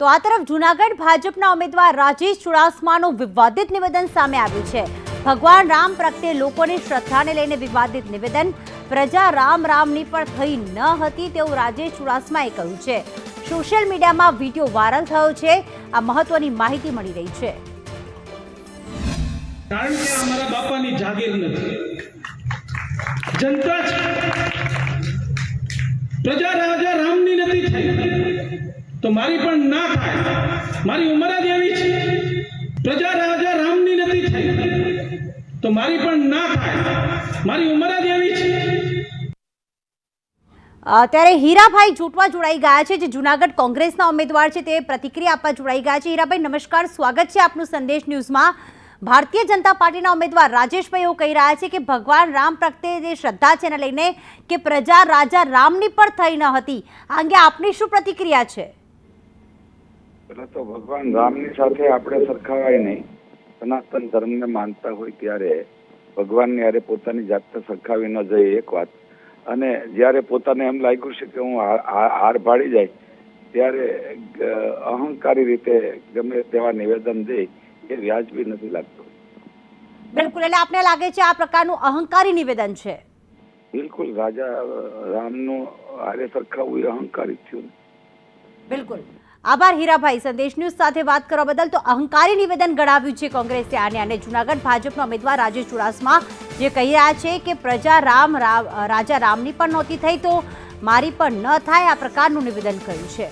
તો આ તરફ જૂનાગઢ ભાજપના ઉમેદવાર રાજેશ ચુડાસમાનું વિવાદિત નિવેદન સામે આવ્યું છે. ભગવાન રામ પ્રત્યે લોકોની શ્રદ્ધાને લઈને વિવાદિત નિવેદન. પ્રજા રામ રામની પણ થઈ ન હતી તેવું રાજેશ ચુડાસમાએ કહ્યું છે. સોશિયલ મીડિયામાં વીડિયો વાયરલ થયો છે. આ મહત્વની માહિતી મળી રહી છે. કારણ કે અમારા બાપાની જાગીર નથી. જનતા પ્રજા તો મારી પણ ના થાય. મારી ઉંમર જ એવી છે. પ્રજા રાજા રામની નથી થઈ. તો મારી પણ ના થાય. મારી ઉંમર જ એવી છે. અત્યારે હીરાભાઈ જૂટવા જોડાઈ ગયા છે, જે જુનાગઢ કોંગ્રેસના ઉમેદવાર છે, તે પ્રતિક્રિયા આપવા જોડાઈ ગયા છે. હીરાભાઈ, નમસ્કાર. સ્વાગત છે આપનું સંદેશ ન્યૂઝમાં. ભારતીય જનતા પાર્ટીના ઉમેદવાર રાજેશભાઈ એવું કહી રહ્યા છે કે ભગવાન રામ પ્રત્યે જે શ્રદ્ધા છે એને લઈને કે પ્રજા રાજા રામની પણ થઈ ન હતી. આ અંગે આપની શું પ્રતિક્રિયા છે? એટલે તો ભગવાન રામની સાથે આપણે સરખાવાય નહીં. સનાતન ધર્મને માનતા હોય ત્યારે ભગવાનની હારે પોતાની જાતને સરખાવી ન જઈએ એક વાત. અને જ્યારે પોતાને એમ લાગ્યું છે કે હું હાર- ભાડી જાય ત્યારે અહંકારી રીતે ગમે તેવા નિવેદન દે એ વ્યાજબી નથી લાગતું. બિલકુલ એટલે આપને લાગે છે આ પ્રકારનું અહંકારી નિવેદન છે? બિલકુલ રાજા રામનું આરે સરખાવું એ અહંકારી થયું બિલકુલ. આભાર હીરાભાઈ. સંદેશ ન્યૂઝ સાથે વાત કરવા બદલ તો અહંકારી નિવેદન ગણાવ્યું છે કોંગ્રેસે આને અને જૂનાગઢ ભાજપના ઉમેદવાર રાજેશ ચુડાસમા જે કહી રહ્યા છે કે પ્રજા રામ રાજા રામની પણ નહોતી થઈ તો મારી પણ ન થાય આ પ્રકારનું નિવેદન કર્યું છે.